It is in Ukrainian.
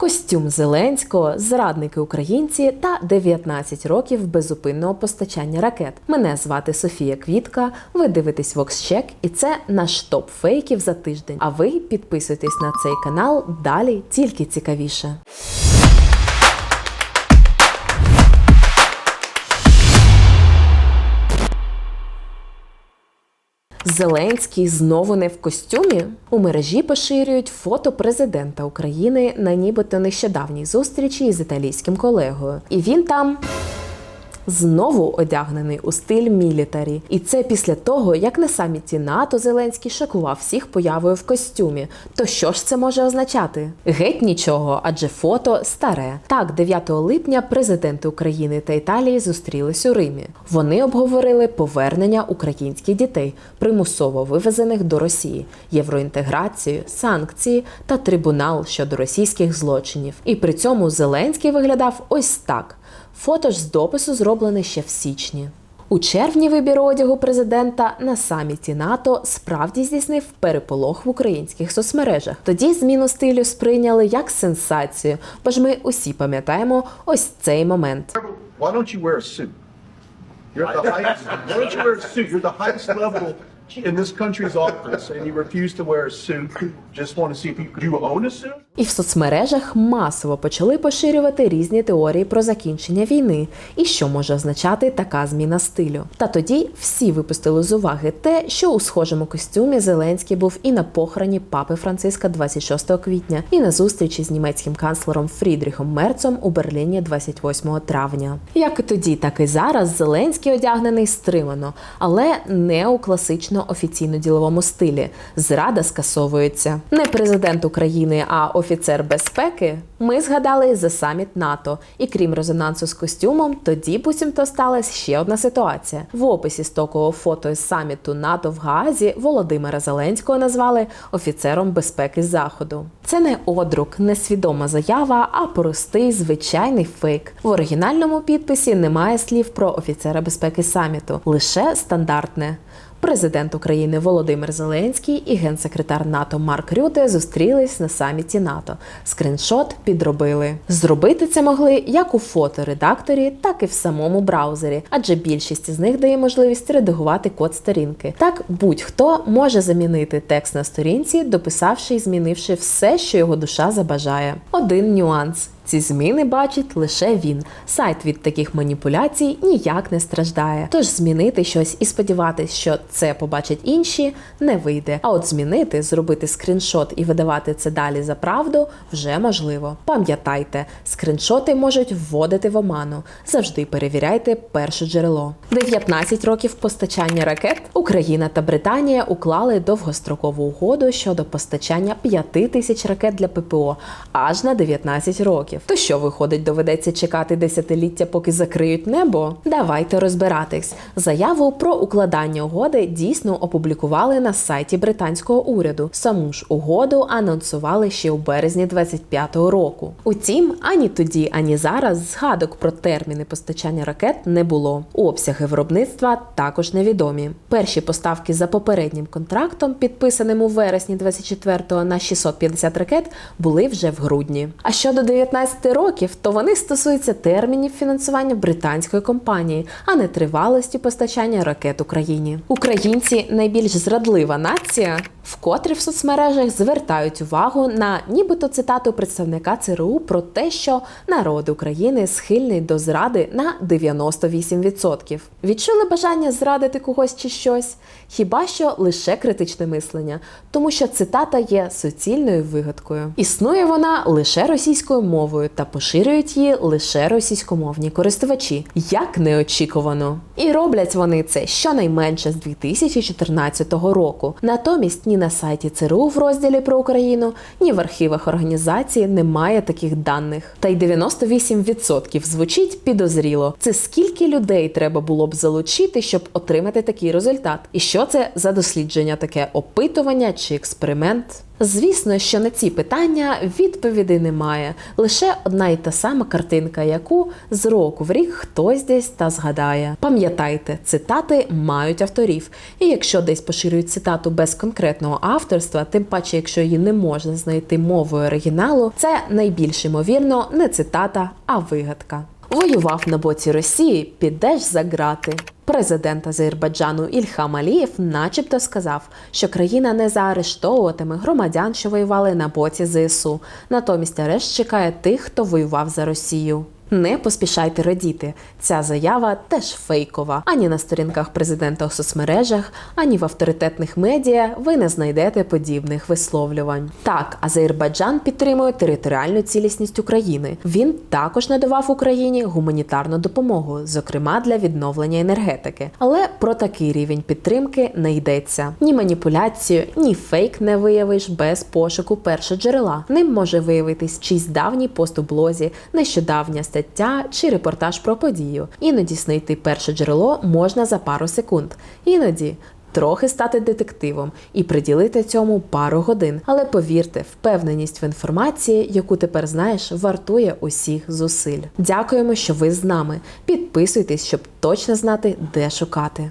костюм Зеленського, зрадники українці та 19 років безупинного постачання ракет. Мене звати Софія Квітка. Ви дивитесь VoxCheck і це наш топ фейків за тиждень. А ви підписуйтесь на цей канал. Далі тільки цікавіше. Зеленський знову не в костюмі. У мережі поширюють фото президента України на нібито нещодавній зустрічі із італійським колегою. І він там. Знову одягнений у стиль мілітарі, і це після того, як на саміті НАТО Зеленський шокував всіх появою в костюмі. То що ж це може означати? Геть нічого, адже фото старе. Так, 9 липня президенти України та Італії зустрілись у Римі. Вони обговорили повернення українських дітей, примусово вивезених до Росії, євроінтеграцію, санкції та трибунал щодо російських злочинів. І при цьому Зеленський виглядав ось так. Фото ж з допису зроблене ще в січні. У червні вибір одягу президента на саміті НАТО справді здійснив переполох в українських соцмережах. Тоді зміну стилю сприйняли як сенсацію, бо ж ми усі пам'ятаємо ось цей момент. Why don't you wear a suit? You're at the highest. Why don't you wear a suit? You're the highest level in this country's office, and you refuse to wear a suit. Just want to see if you do you own a suit. І в соцмережах масово почали поширювати різні теорії про закінчення війни і що може означати така зміна стилю. Та тоді всі випустили з уваги те, що у схожому костюмі Зеленський був і на похороні папи Франциска 26 квітня, і на зустрічі з німецьким канцлером Фрідріхом Мерцом у Берліні 28 травня. Як і тоді, так і зараз Зеленський одягнений стримано, але не у класично офіційно діловому стилі. Зрада скасовується. Не президент України, а офіцер безпеки. Ми згадали за саміт НАТО, і крім резонансу з костюмом, тоді буцімто сталася ще одна ситуація. В описі стокового фото із саміту НАТО в Гаазі Володимира Зеленського назвали офіцером безпеки Заходу. Це не одрук, не свідома заява, а простий звичайний фейк. В оригінальному підписі немає слів про офіцера безпеки саміту, лише стандартне. Президент України Володимир Зеленський і генсекретар НАТО Марк Рюте зустрілись на саміті НАТО. Скриншот підробили. Зробити це могли як у фоторедакторі, так і в самому браузері, адже більшість із них дає можливість редагувати код сторінки. Так будь-хто може замінити текст на сторінці, дописавши і змінивши все, що його душа забажає. Один нюанс. Ці зміни бачить лише він. Сайт від таких маніпуляцій ніяк не страждає. Тож змінити щось і сподіватись, що це побачать інші, не вийде. А от змінити, зробити скріншот і видавати це далі за правду вже можливо. Пам'ятайте, скріншоти можуть вводити в оману. Завжди перевіряйте перше джерело. 19 років постачання ракет Україна та Британія уклали довгострокову угоду щодо постачання 5 тисяч ракет для ППО аж на 19 років. То що виходить, доведеться чекати десятиліття, поки закриють небо? Давайте розбиратись. Заяву про укладання угоди дійсно опублікували на сайті британського уряду. Саму ж угоду анонсували ще у березні 25-го року. Утім, ані тоді, ані зараз згадок про терміни постачання ракет не було. Обсяги виробництва також невідомі. Перші поставки за попереднім контрактом, підписаним у вересні 24-го на 650 ракет, були вже в грудні. А щодо 19 років, то вони стосуються термінів фінансування британської компанії, а не тривалості постачання ракет Україні. Українці найбільш зрадлива нація. Вкотре в соцмережах звертають увагу на нібито цитату представника ЦРУ про те, що народ України схильний до зради на 98%. Відчули бажання зрадити когось чи щось? Хіба що лише критичне мислення, тому що цитата є суцільною вигадкою. Існує вона лише російською мовою та поширюють її лише російськомовні користувачі. Як неочікувано. І роблять вони це щонайменше з 2014 року. Натомість ні на сайті ЦРУ в розділі про Україну, ні в архівах організації немає таких даних. Та й 98% звучить підозріло. Це скільки людей треба було б залучити, щоб отримати такий результат? І що це за дослідження, таке опитування чи експеримент? Звісно, що на ці питання відповіді немає. Лише одна й та сама картинка, яку з року в рік хтось десь та згадає. Пам'ятайте, цитати мають авторів. І якщо десь поширюють цитату без конкретного авторства, тим паче, якщо її не можна знайти мовою оригіналу, це найбільш ймовірно не цитата, а вигадка. Воював на боці Росії, підеш за грати. Президент Азербайджану Ільхам Алієв начебто сказав, що країна не заарештовуватиме громадян, що воювали на боці ЗСУ. Натомість арешт чекає тих, хто воював за Росію. Не поспішайте радіти. Ця заява теж фейкова. Ані на сторінках президента у соцмережах, ані в авторитетних медіа ви не знайдете подібних висловлювань. Так, Азербайджан підтримує територіальну цілісність України. Він також надавав Україні гуманітарну допомогу, зокрема для відновлення енергетики. Але про такий рівень підтримки не йдеться. Ні маніпуляцію, ні фейк не виявиш без пошуку першоджерела. Ним може виявитись чийсь давній пост у блозі, нещодавня стаття чи репортаж про подію. Іноді знайти перше джерело можна за пару секунд. Іноді. Трохи стати детективом і приділити цьому пару годин. Але повірте, впевненість в інформації, яку тепер знаєш, вартує усіх зусиль. Дякуємо, що ви з нами. Підписуйтесь, щоб точно знати, де шукати.